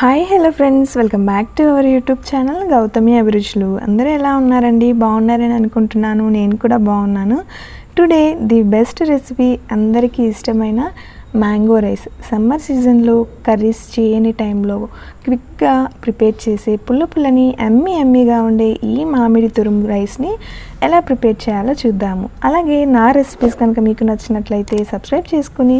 Hi hello friends welcome back to our YouTube channel Gautami అభిరుచులు అందరూ ఎలా ఉన్నారండి? బాగున్నారని అనుకుంటున్నాను. నేను కూడా బాగున్నాను. టుడే ది బెస్ట్ రెసిపీ అందరికీ ఇష్టమైన మ్యాంగో రైస్ సమ్మర్ సీజన్లో కర్రీస్ చేయని టైంలో క్విక్గా ప్రిపేర్ చేసే పుల్ల పుల్లని ఎమ్మి ఎమ్మిగా ఉండే ఈ మామిడి తురుము రైస్ని ఎలా ప్రిపేర్ చేయాలో చూద్దాము. అలాగే నా రెసిపీస్ కనుక మీకు నచ్చినట్లయితే సబ్స్క్రైబ్ చేసుకుని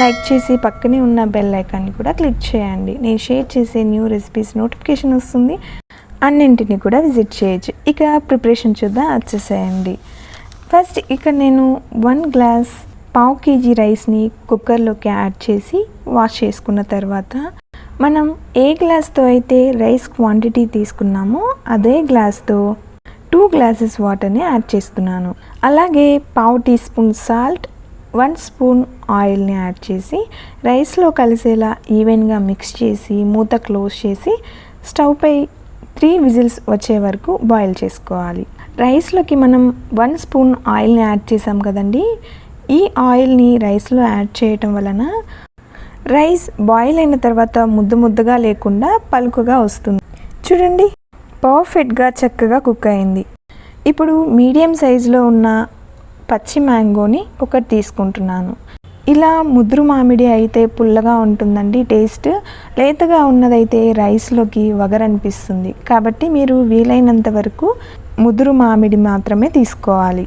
లైక్ చేసి పక్కనే ఉన్న బెల్ ఐకాన్ని కూడా క్లిక్ చేయండి. నేను షేర్ చేసే న్యూ రెసిపీస్ నోటిఫికేషన్ వస్తుంది. అన్నింటిని కూడా విజిట్ చేయొచ్చు. ఇక ప్రిపరేషన్ చూద్దాం వచ్చేసేయండి. ఫస్ట్ ఇక్కడ నేను వన్ గ్లాస్ పావు కేజీ రైస్ని కుక్కర్లోకి యాడ్ చేసి వాష్ చేసుకున్న తర్వాత మనం ఏ గ్లాస్తో అయితే రైస్ క్వాంటిటీ తీసుకున్నామో అదే గ్లాస్తో టూ గ్లాసెస్ వాటర్ని యాడ్ చేస్తున్నాను. అలాగే పావు tea spoon salt one spoon ఆయిల్ని యాడ్ చేసి రైస్లో కలిసేలా ఈవెన్గా మిక్స్ చేసి మూత క్లోజ్ చేసి స్టవ్పై త్రీ విజిల్స్ వచ్చే వరకు బాయిల్ చేసుకోవాలి. రైస్లోకి మనం వన్ స్పూన్ ఆయిల్ని యాడ్ చేసాం కదండి ఈ ఆయిల్ని రైస్లో యాడ్ చేయటం వలన రైస్ బాయిల్ అయిన తర్వాత ముద్దు ముద్దగా లేకుండా పలుకుగా వస్తుంది. చూడండి పర్ఫెక్ట్గా చక్కగా కుక్ అయింది. ఇప్పుడు మీడియం సైజులో ఉన్న పచ్చి మ్యాంగోని ఒకటి తీసుకుంటున్నాను. ఇలా ముదురు మామిడి అయితే పుల్లగా ఉంటుందండి టేస్ట్. లేతగా ఉన్నదైతే రైస్లోకి వగరనిపిస్తుంది. కాబట్టి మీరు వీలైనంత వరకు ముదురు మామిడి మాత్రమే తీసుకోవాలి.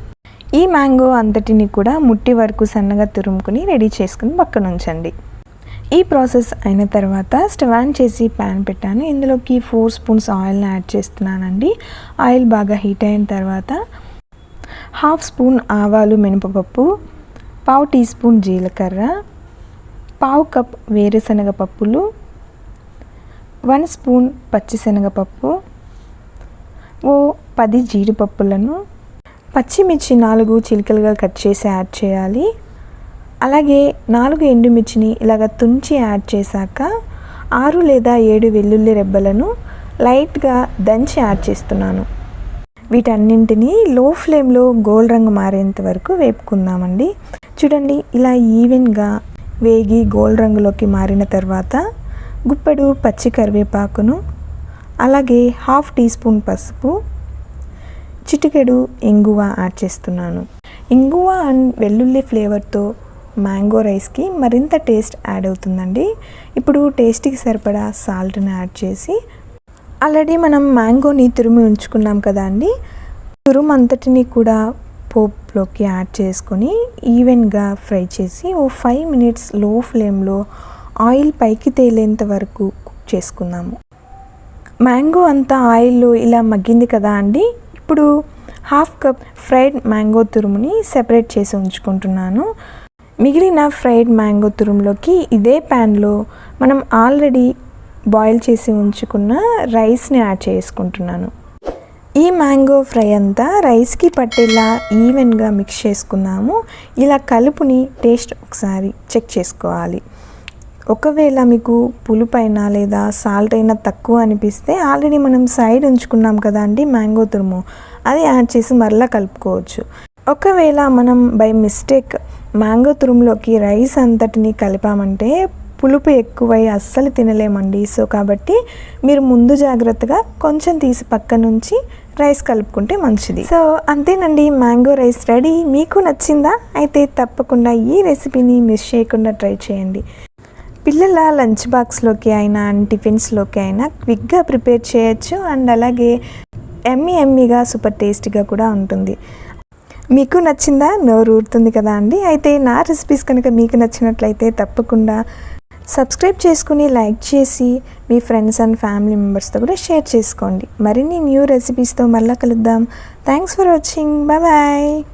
ఈ మ్యాంగో అంతటిని కూడా ముట్టి వరకు సన్నగా తురుముకుని రెడీ చేసుకుని పక్కన ఉంచండి. ఈ ప్రాసెస్ అయిన తర్వాత స్టవ్ ఆన్ చేసి ప్యాన్ పెట్టాను. ఇందులోకి ఫోర్ స్పూన్స్ ఆయిల్ని యాడ్ చేస్తున్నానండి. ఆయిల్ బాగా హీట్ అయిన తర్వాత హాఫ్ స్పూన్ ఆవాలు మినపపప్పు పావు టీ స్పూన్ జీలకర్ర పావు కప్ వేరుశనగ పప్పులు వన్ స్పూన్ పచ్చిశనగపప్పు ఓ పది జీడిపప్పులను పచ్చిమిర్చి నాలుగు చిలుకలుగా కట్ చేసి యాడ్ చేయాలి. అలాగే నాలుగు ఎండుమిర్చిని ఇలాగ తుంచి యాడ్ చేశాక ఆరు లేదా ఏడు వెల్లుల్లి రెబ్బలను లైట్గా దంచి యాడ్ చేస్తున్నాను. వీటన్నింటినీ లో ఫ్లేమ్లో గోల్డ్ రంగు మారేంత వరకు వేపుకుందామండి. చూడండి ఇలా ఈవెన్గా వేగి గోల్డ్ రంగులోకి మారిన తర్వాత గుప్పెడు పచ్చి కరివేపాకును అలాగే హాఫ్ టీ స్పూన్ పసుపు చిటికెడు ఇంగువ యాడ్ చేస్తున్నాను. ఇంగువ అండ్ వెల్లుల్లి ఫ్లేవర్తో మ్యాంగో రైస్కి మరింత టేస్ట్ యాడ్ అవుతుందండి. ఇప్పుడు టేస్ట్కి సరిపడా సాల్ట్ని యాడ్ చేసి ఆల్రెడీ మనం మ్యాంగోని తురిమి ఉంచుకున్నాం కదా అండి. తురుము అంతటిని కూడా పోప్లోకి యాడ్ చేసుకొని ఈవెన్గా ఫ్రై చేసి ఓ ఫైవ్ మినిట్స్లో ఫ్లేమ్లో ఆయిల్ పైకి తేలేంత వరకు కుక్ చేసుకుందాము. మ్యాంగో అంతా ఆయిల్లో ఇలా మగ్గింది కదా అండి. ఇప్పుడు హాఫ్ కప్ ఫ్రైడ్ మ్యాంగో తురుముని సెపరేట్ చేసి ఉంచుకుంటున్నాను. మిగిలిన ఫ్రైడ్ మ్యాంగో తురుములోకి ఇదే ప్యాన్లో మనం ఆల్రెడీ బాయిల్ చేసి ఉంచుకున్న రైస్ని యాడ్ చేసుకుంటున్నాను. ఈ మ్యాంగో ఫ్రై అంతా రైస్కి పట్టేలా ఈవెన్గా మిక్స్ చేసుకున్నాము ఇలా కలుపుని టేస్ట్ ఒకసారి చెక్ చేసుకోవాలి. ఒకవేళ మీకు పులుపైన లేదా సాల్ట్ అయినా తక్కువ అనిపిస్తే ఆల్రెడీ మనం సైడ్ ఉంచుకున్నాం కదా అండి మ్యాంగో తురుము. అది యాడ్ చేసి మరలా కలుపుకోవచ్చు. ఒకవేళ మనం బై మిస్టేక్ మ్యాంగో తురుములోకి రైస్ అంతటిని కలిపామంటే పులుపు ఎక్కువై అస్సలు తినలేమండి. సో కాబట్టి మీరు ముందు జాగ్రత్తగా కొంచెం తీసి పక్క నుంచి రైస్ కలుపుకుంటే మంచిది. సో అంతేనండి. Mango rice ready. మీకు నచ్చిందా? అయితే తప్పకుండా ఈ రెసిపీని మిస్ చేయకుండా ట్రై చేయండి. పిల్లల లంచ్ బాక్స్లోకి అయినా అండ్ టిఫిన్స్లోకి అయినా క్విక్గా ప్రిపేర్ చేయొచ్చు. అండ్ అలాగే ఎమ్మి ఎమ్మిగా సూపర్ టేస్టీగా కూడా ఉంటుంది. మీకు నచ్చిందా? నోరు ఊరుతుంది కదా అండి. అయితే నా రెసిపీస్ కనుక మీకు నచ్చినట్లయితే తప్పకుండా సబ్స్క్రైబ్ చేసుకుని లైక్ చేసి మీ ఫ్రెండ్స్ అండ్ ఫ్యామిలీ మెంబర్స్తో కూడా షేర్ చేసుకోండి. మరిన్ని న్యూ రెసిపీస్తో మళ్ళీ కలుద్దాం. Thanks for watching bye